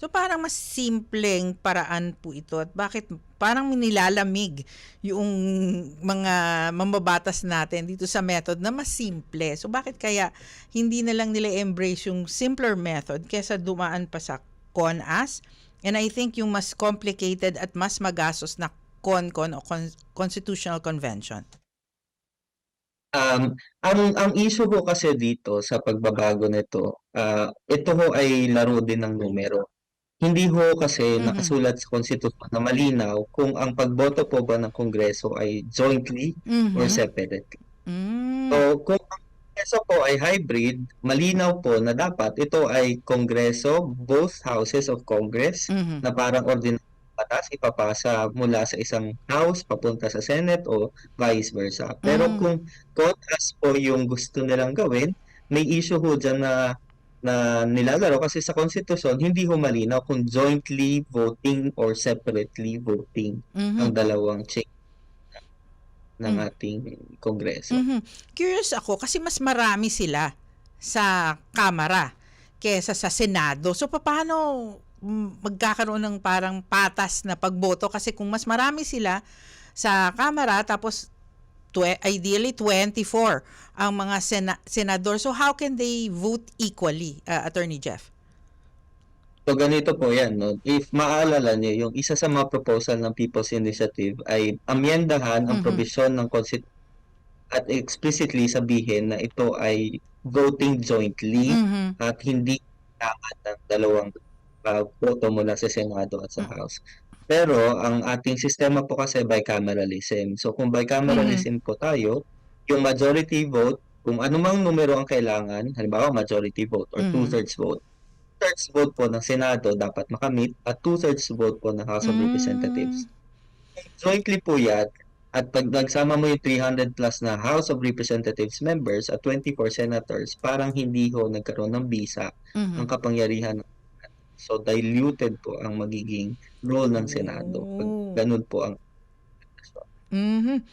So parang mas simpleng paraan po ito at bakit parang nilalamig yung mga mambabatas natin dito sa method na mas simple. So bakit kaya hindi na lang nila embrace yung simpler method kesa dumaan pa sa CONAS? And I think yung mas complicated at mas magastos na CONCON o Con- Constitutional Convention. Um, ang ang issue ko kasi dito sa pagbabago nito, ah, ito ho ay laro din ng numero. Hindi ho kasi Mhm. nakasulat sa konstitusyon na malinaw kung ang pagboto po ba ng Kongreso ay jointly or Mhm. separately. Mm. So kung ang Kongreso po ay hybrid, malinaw po na dapat ito ay Kongreso, both houses of Congress, Mhm. na parang ordinary batas ipapasa mula sa isang house papunta sa Senate o vice versa. Pero Mm. kung contrast po yung gusto nilang gawin, may issue ho dyan na na nilalaro kasi sa konstitusyon hindi ho malinaw kung jointly voting or separately voting ang Mhm. dalawang chamber ng Mm. ating Kongreso. Mhm. Curious ako kasi mas marami sila sa Kamara kesa sa Senado. So paano magkakaroon ng parang patas na pagboto kasi kung mas marami sila sa Kamara tapos twe- ideally 24 ang mga sena- senador. So how can they vote equally, uh, Attorney Jeff? So ganito po yan, no? If maalala niyo, yung isa sa mga proposal ng People's Initiative ay amyendahan ang Mhm. probisyon ng Constitution at explicitly sabihin na ito ay voting jointly Mhm. at hindi kailangan ng dalawang uh, boto mula sa Senado at sa Mm. House. Pero ang ating sistema po kasi bicameralism. So kung bicameralism po tayo, yung majority vote, kung anumang numero ang kailangan, halimbawa majority vote or Mhm. two-thirds vote, two-thirds vote po ng Senado dapat makamit at two-thirds vote po ng House of Representatives. Mm. Jointly po yan, at pag nagsama mo yung 300 plus na House of Representatives members at 24 senators, parang hindi ho nagkaroon ng bisa ang Mhm. kapangyarihan ng So diluted po ang magiging role ng Senado. Pag Oh. ganun po ang Mhm.